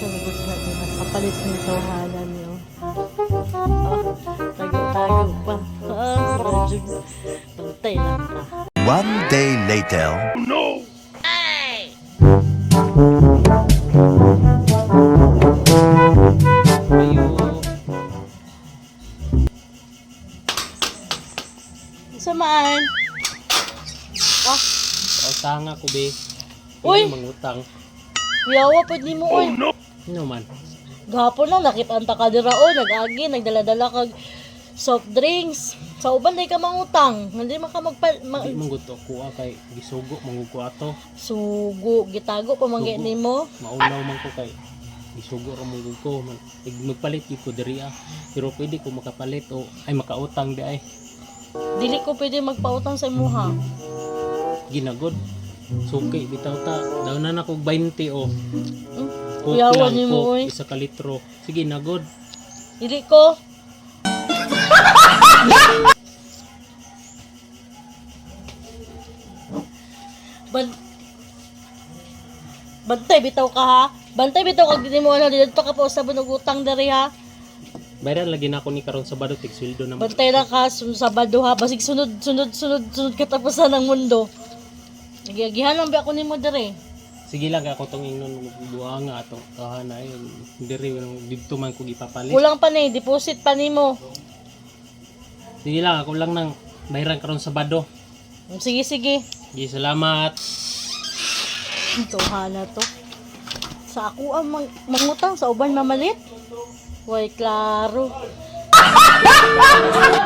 sa lubos na din. Kapalit ng tawahanan niyo. Oh, tago-tago pa. Ah, rajog. Pantay lang ka. One day later. Ayo. Samaan. Ah, O tanga ko be. Uy! Uy, mangutang. yawa di mo, oy. Ano man? Gahapon lang, nakita ang takadira, oy. Nag-agi, nagdala-dala kag soft drinks. Sa uban, di ka mangutang. Hindi man ka magpa... Ma- Di man gusto ko kay gisugo manguko ato. sugo, gitago, pamanggi Sugo. ni mo. Maulaw man ko kay gisugo ra mong ko man. Ig magpalit gyud ko diri ah. Pero pwede ko makapalit o ay makautang di ay. Dili ko pwede magpautang sa imuha. Ginagod. Suki bitaw ta. Daw na nako 20 o. Hmm? Coke Yawa lang ni mo, Coke, oy. isa ka litro. Sige nagod. Dili ko. Ban Bantay bitaw ka ha. Bantay bitaw kag di mo ano dito ka pa sa bunog utang diri ha. Bayaran lagi na ako ni karon Sabado tig sweldo na. Bantay lang ka sun Sabado ha. Basig sunod sunod sunod sunod katapusan ng mundo. Nagiagihan lang ba ako nimo diri? Sige lang ako tong ingnon buha nga atong kahana ay diri dito man ko gipapalit. Kulang pa ni deposit pa nimo. Sige lang ako lang nang bayaran karon Sabado. Sige sige. Sige salamat. Ito hana to. Sa ako ang mang mangutang sa uban mamalit. Way klaro.